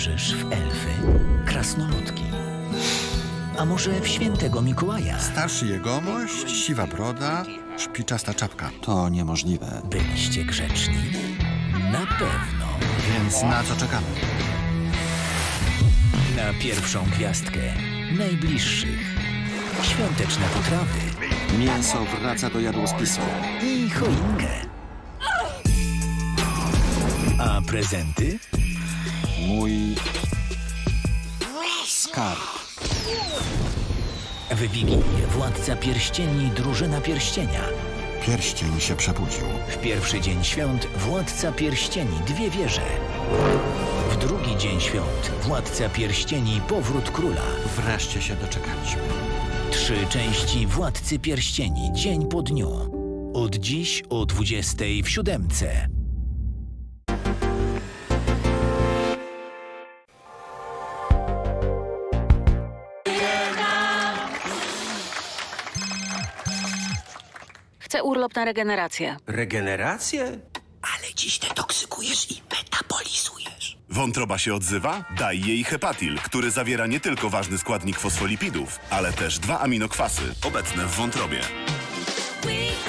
wierzysz w elfy, krasnoludki? A może w świętego Mikołaja? Starszy jegomość, siwa broda, szpiczasta czapka. To niemożliwe. Byliście grzeczni? Na pewno. Więc na co czekamy? Na pierwszą gwiazdkę najbliższych. Świąteczne potrawy Mięso wraca do jadłospisu. i choinkę. A prezenty? Mój skarb. W Wigilię Władca Pierścieni Drużyna Pierścienia. Pierścień się przebudził. W pierwszy dzień świąt Władca Pierścieni Dwie Wieże. W drugi dzień świąt Władca Pierścieni Powrót Króla. Wreszcie się doczekaliśmy. Trzy części Władcy Pierścieni dzień po dniu. Od dziś o 20 w siódemce. Chcę urlop na regenerację. Regenerację? Ale dziś detoksykujesz i metabolizujesz. Wątroba się odzywa? Daj jej Hepatil, który zawiera nie tylko ważny składnik fosfolipidów, ale też dwa aminokwasy obecne w wątrobie.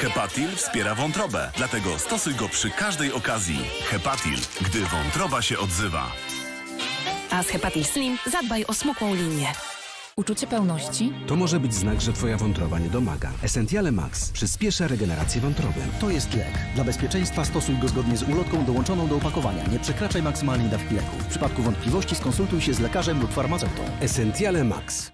Hepatil wspiera wątrobę, dlatego stosuj go przy każdej okazji. Hepatil, gdy wątroba się odzywa. A z Hepatil Slim zadbaj o smukłą linię. Uczucie pełności? To może być znak, że twoja wątroba nie domaga. Essentiale Max przyspiesza regenerację wątroby. To jest lek. Dla bezpieczeństwa stosuj go zgodnie z ulotką dołączoną do opakowania. Nie przekraczaj maksymalnej dawki leku. W przypadku wątpliwości skonsultuj się z lekarzem lub farmaceutą. Essentiale Max.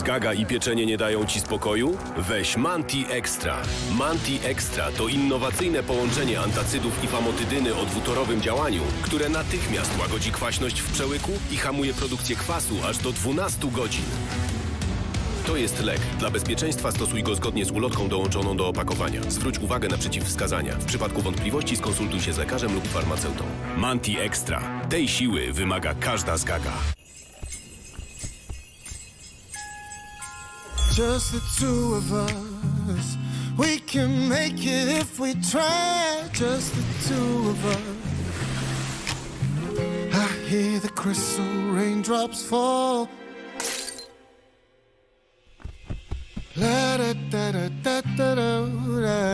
Zgaga i pieczenie nie dają ci spokoju? Weź Manti Extra. Manti Extra to innowacyjne połączenie antacydów i famotydyny o dwutorowym działaniu, które natychmiast łagodzi kwaśność w przełyku i hamuje produkcję kwasu aż do 12 godzin. To jest lek. Dla bezpieczeństwa stosuj go zgodnie z ulotką dołączoną do opakowania. Zwróć uwagę na przeciwwskazania. W przypadku wątpliwości skonsultuj się z lekarzem lub farmaceutą. Manti Extra. Tej siły wymaga każda zgaga. Just the two of us. We can make it if we try. Just the two of us. I hear the crystal raindrops fall. La da da da da da da.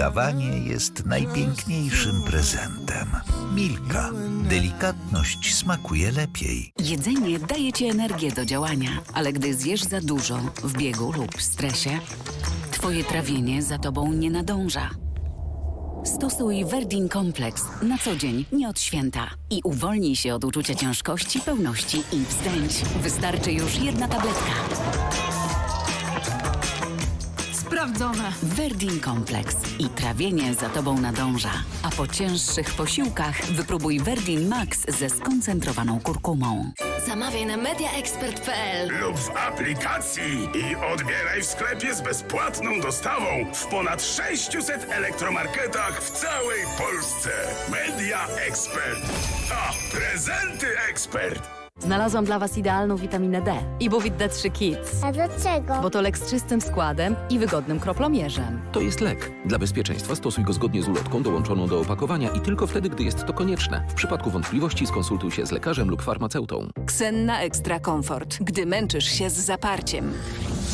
Dawanie jest najpiękniejszym prezentem. Milka. Delikatność smakuje lepiej. Jedzenie daje ci energię do działania, ale gdy zjesz za dużo w biegu lub w stresie, twoje trawienie za tobą nie nadąża. Stosuj Verdin Complex na co dzień, nie od święta. I uwolnij się od uczucia ciężkości, pełności i wzdęć. Wystarczy już jedna tabletka. Sprawdzone. Verdin Complex i trawienie za tobą nadąża. A po cięższych posiłkach wypróbuj Verdin Max ze skoncentrowaną kurkumą. Zamawiaj na mediaexpert.pl. Lub w aplikacji i odbieraj w sklepie z bezpłatną dostawą w ponad 600 elektromarketach w całej Polsce. Media Expert. A prezenty ekspert. Znalazłam dla Was idealną witaminę D. Ibuvit D3 Kids. A dlaczego? Bo to lek z czystym składem i wygodnym kroplomierzem. To jest lek. Dla bezpieczeństwa stosuj go zgodnie z ulotką dołączoną do opakowania i tylko wtedy, gdy jest to konieczne. W przypadku wątpliwości skonsultuj się z lekarzem lub farmaceutą. Ksenna Extra Comfort, gdy męczysz się z zaparciem.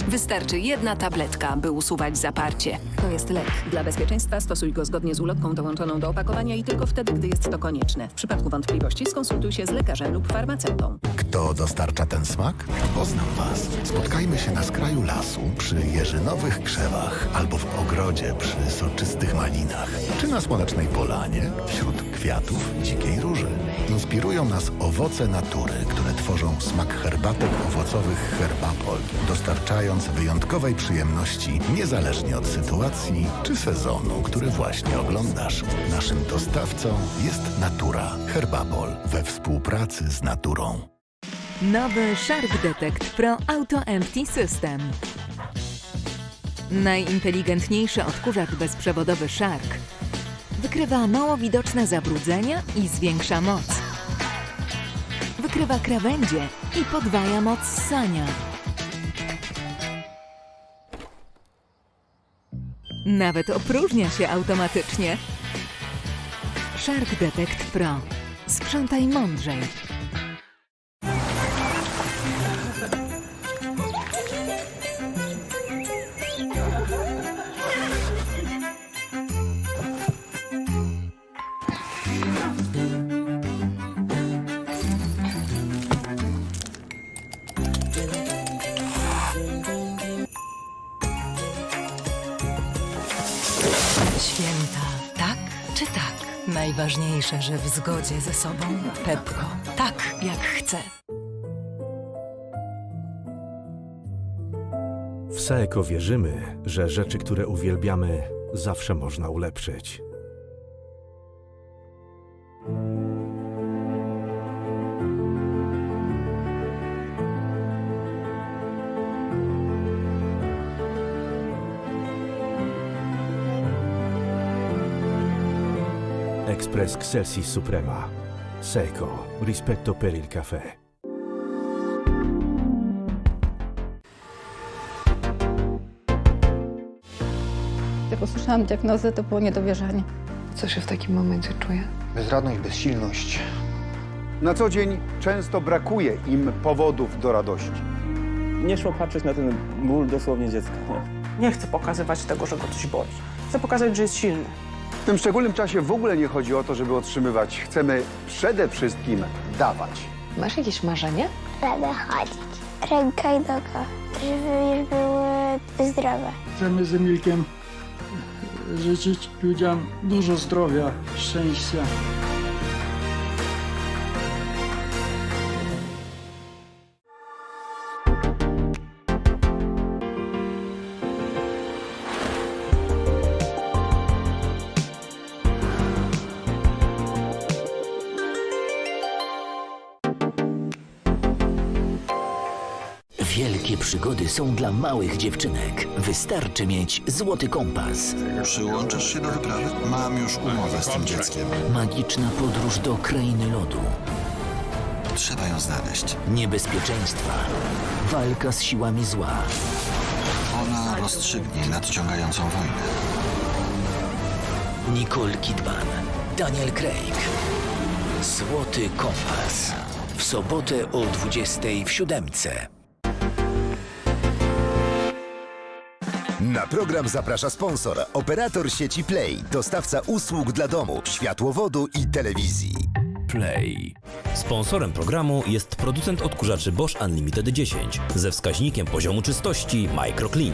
Wystarczy jedna tabletka, by usuwać zaparcie. To jest lek. Dla bezpieczeństwa stosuj go zgodnie z ulotką dołączoną do opakowania i tylko wtedy, gdy jest to konieczne. W przypadku wątpliwości skonsultuj się z lekarzem lub farmaceutą. Kto dostarcza ten smak? Poznam was. Spotkajmy się na skraju lasu przy jeżynowych krzewach albo w ogrodzie przy soczystych malinach, czy na słonecznej polanie wśród kwiatów dzikiej róży. Inspirują nas owoce natury, które tworzą smak herbatek owocowych Herbapol, dostarczając wyjątkowej przyjemności niezależnie od sytuacji czy sezonu, który właśnie oglądasz. Naszym dostawcą jest Natura Herbapol we współpracy z naturą. Nowy Shark Detect Pro Auto Empty System. Najinteligentniejszy odkurzacz bezprzewodowy Shark. Wykrywa mało widoczne zabrudzenia i zwiększa moc. Wykrywa krawędzie i podwaja moc ssania. Nawet opróżnia się automatycznie. Shark Detect Pro. Sprzątaj mądrzej. Najważniejsze, że w zgodzie ze sobą Pepko, tak jak chce. W Saeco wierzymy, że rzeczy, które uwielbiamy, zawsze można ulepszyć. Express Excelsis Suprema. Seiko. Rispetto per il caffè. Jak usłyszałam diagnozę, to było niedowierzanie. Co się w takim momencie czuje? Bezradność, bezsilność. Na co dzień często brakuje im powodów do radości. Nie szło patrzeć na ten ból dosłownie dziecka. Nie, nie chcę pokazywać tego, że go coś boli. Chcę pokazać, że jest silny. W tym szczególnym czasie w ogóle nie chodzi o to, żeby otrzymywać. Chcemy przede wszystkim dawać. Masz jakieś marzenie? Radę chodzić. Ręka i noga. Żeby już były zdrowe. Chcemy z Emilkiem życzyć ludziom dużo zdrowia, szczęścia. Wielkie przygody są dla małych dziewczynek. Wystarczy mieć złoty kompas. Przyłączysz się do wyprawy? Mam już umowę z tym dzieckiem. Magiczna podróż do krainy lodu. Trzeba ją znaleźć. Niebezpieczeństwa. Walka z siłami zła. Ona rozstrzygnie nadciągającą wojnę. Nicole Kidman. Daniel Craig. Złoty kompas. W sobotę o 20 w siódemce. Na program zaprasza sponsor, operator sieci Play, dostawca usług dla domu, światłowodu i telewizji. Play. Sponsorem programu jest producent odkurzaczy Bosch Unlimited 10 ze wskaźnikiem poziomu czystości MicroClean.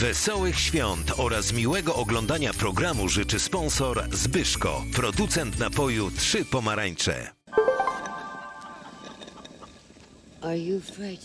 Wesołych świąt oraz miłego oglądania programu życzy sponsor Zbyszko, producent napoju Trzy Pomarańcze. Are you afraid?